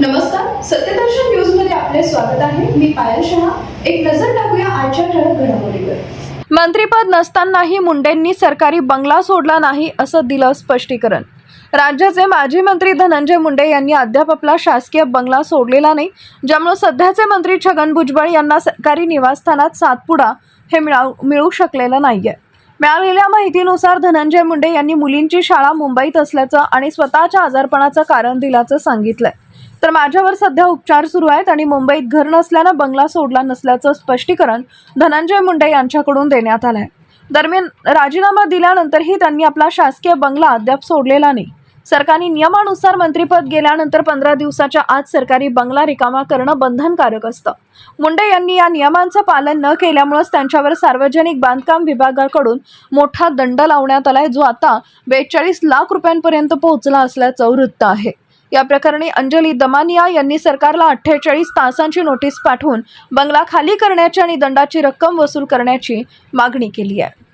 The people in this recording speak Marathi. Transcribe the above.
नमस्कार सत्यदर्शन न्यूजमध्ये आपले स्वागत आहे. मी पायल शहा. एक नजर टाकूया आजच्या ठळक घडामोडीवर. मंत्रीपद नसतानाही मुंडेंनी सरकारी बंगला सोडला नाही असं दिलं स्पष्टीकरण. राज्याचे माजी मंत्री धनंजय मुंडे यांनी अद्याप आपला शासकीय बंगला सोडलेला नाही ज्यामुळे सध्याचे मंत्री छगन भुजबळ यांना सरकारी निवासस्थानात सातपुडा हे मिळाव मिळू शकलेलं नाहीये. मिळालेल्या माहितीनुसार धनंजय मुंडे यांनी मुलींची शाळा मुंबईत असल्याचं आणि स्वतःच्या आजारपणाचं कारण दिल्याचं सांगितलंय. तर माझ्यावर सध्या उपचार सुरू आहेत आणि मुंबईत घर नसल्यानं बंगला सोडला नसल्याचं स्पष्टीकरण धनंजय मुंडे यांच्याकडून देण्यात आलंय. दरम्यान राजीनामा दिल्यानंतरही त्यांनी आपला शासकीय बंगला अद्याप सोडलेला नाही. सरकारने नियमानुसार मंत्रीपद गेल्यानंतर पंधरा दिवसाच्या आत सरकारी बंगला रिकामा करणं बंधनकारक असतं. मुंडे यांनी या नियमांचं पालन न केल्यामुळेच त्यांच्यावर सार्वजनिक बांधकाम विभागाकडून मोठा दंड लावण्यात आलाय जो आता बेचाळीस लाख रुपयांपर्यंत पोहोचला असल्याचं वृत्त आहे. या प्रकरणी अंजली दमानिया यांनी सरकारला अठ्ठेचाळीस तासांची नोटीस पाठवून बंगला खाली करण्याची आणि दंडाची रक्कम वसूल करण्याची मागणी केली आहे.